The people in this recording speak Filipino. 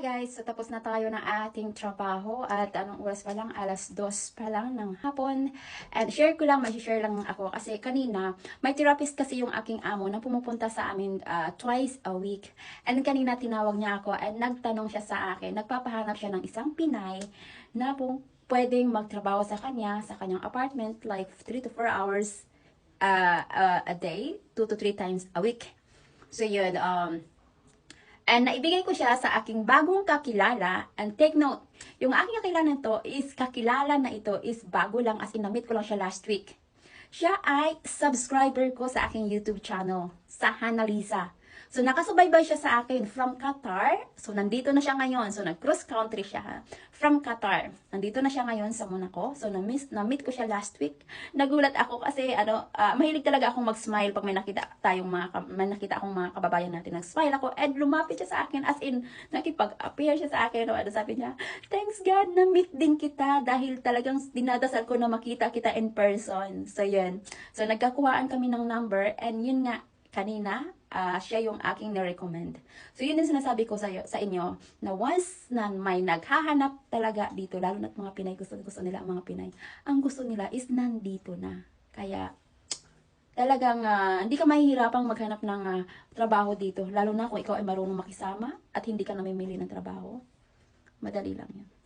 Guys! So tapos na tayo ng ating trabaho at anong oras pa lang? Alas dos pa lang ng hapon. And share ko lang, may-share lang ako kasi kanina, may therapist kasi yung aking amo na pumupunta sa amin ah, twice a week. And kanina tinawag niya ako at nagtanong siya sa akin, nagpapahanap siya ng isang Pinay na pong pwedeng magtrabaho sa kanya, sa kanyang apartment, like 3 to 4 hours uh, uh, a day, 2 to 3 times a week. So yun, um, And naibigay ko siya sa aking bagong kakilala. And take note, yung aking kakilala nito is kakilala na ito is bago lang as in na-meet ko lang siya last week. Siya ay subscriber ko sa aking YouTube channel, sa Hana Lisa. So nakasubaybay siya sa akin from Qatar. So nandito na siya ngayon. So nag-cross country siya ha? from Qatar. Nandito na siya ngayon sa Monaco. So na-miss, na-meet ko siya last week. Nagulat ako kasi ano, ah, mahilig talaga akong mag-smile pag may nakita tayong mga may nakita akong mga kababayan natin. Nag-smile ako and lumapit siya sa akin as in nakipag-appear siya sa akin. No? Ano sabi niya, thanks God, na-meet din kita dahil talagang dinadasal ko na makita kita in person. So yun. So nagkakuhaan kami ng number and yun nga, kanina, ah, siya yung aking na-recommend. So, yun yung sinasabi ko sa, sa inyo, na once na may naghahanap talaga dito, lalo na't mga Pinay, gusto, gusto nila ang mga Pinay, ang gusto nila is nandito na. Kaya, talagang ah, hindi ka mahihirapang maghanap ng ah, trabaho dito, lalo na kung ikaw ay marunong makisama at hindi ka namimili ng trabaho. Madali lang yan.